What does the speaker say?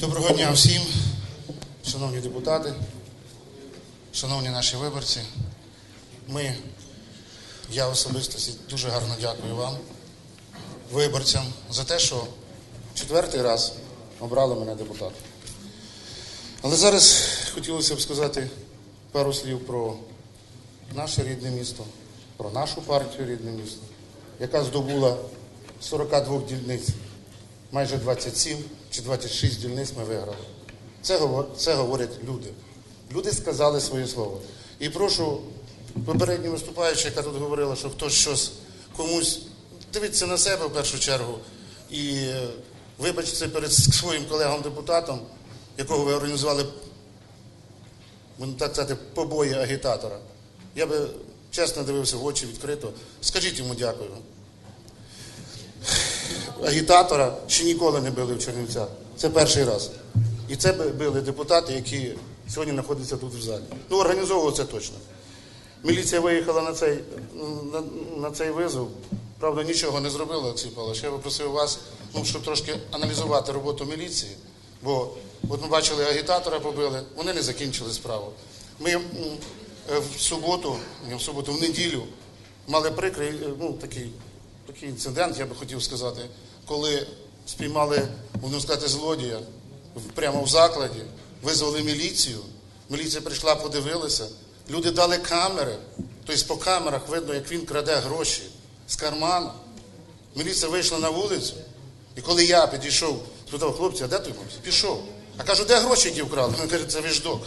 Доброго дня всім, шановні депутати, шановні наші виборці. Ми, я особисто дуже гарно дякую вам, виборцям, за те, що четвертий раз обрали мене депутатом. Але зараз хотілося б сказати пару слів про наше рідне місто, про нашу партію рідне місто, яка здобула 42 дільниць, майже 27 чи 26 дільниць ми виграли. Це, це говорять люди. Люди сказали своє слово. І прошу попередню виступаючу, яка тут говорила, що хтось щось комусь дивіться на себе в першу чергу і е, вибачте перед своїм колегом-депутатом, якого ви організували будемо так сказати, побої агітатора. Я би чесно дивився в очі відкрито. Скажіть йому дякую. Агітатора ще ніколи не били в Чернівцях. Це перший раз. І це били депутати, які сьогодні знаходяться тут в залі. Ну, організовував це точно. Міліція виїхала на цей, на, на цей визов. Правда, нічого не зробила, Олексій Павлович. Я би просив вас, ну, щоб трошки аналізувати роботу міліції. Бо от ми бачили, агітатора побили, вони не закінчили справу. Ми е, в суботу, не в суботу, в неділю мали прикрий, е, ну, такий, такий інцидент, я би хотів сказати, коли спіймали, будемо сказати, злодія прямо в закладі, визвали міліцію. Міліція прийшла, подивилася. Люди дали камери. Тобто по камерах видно, як він краде гроші з карману. Міліція вийшла на вулицю. І коли я підійшов, спитав хлопці, а де той хлопці? Пішов. А кажу, де гроші, які вкрали? Він каже, це віждок.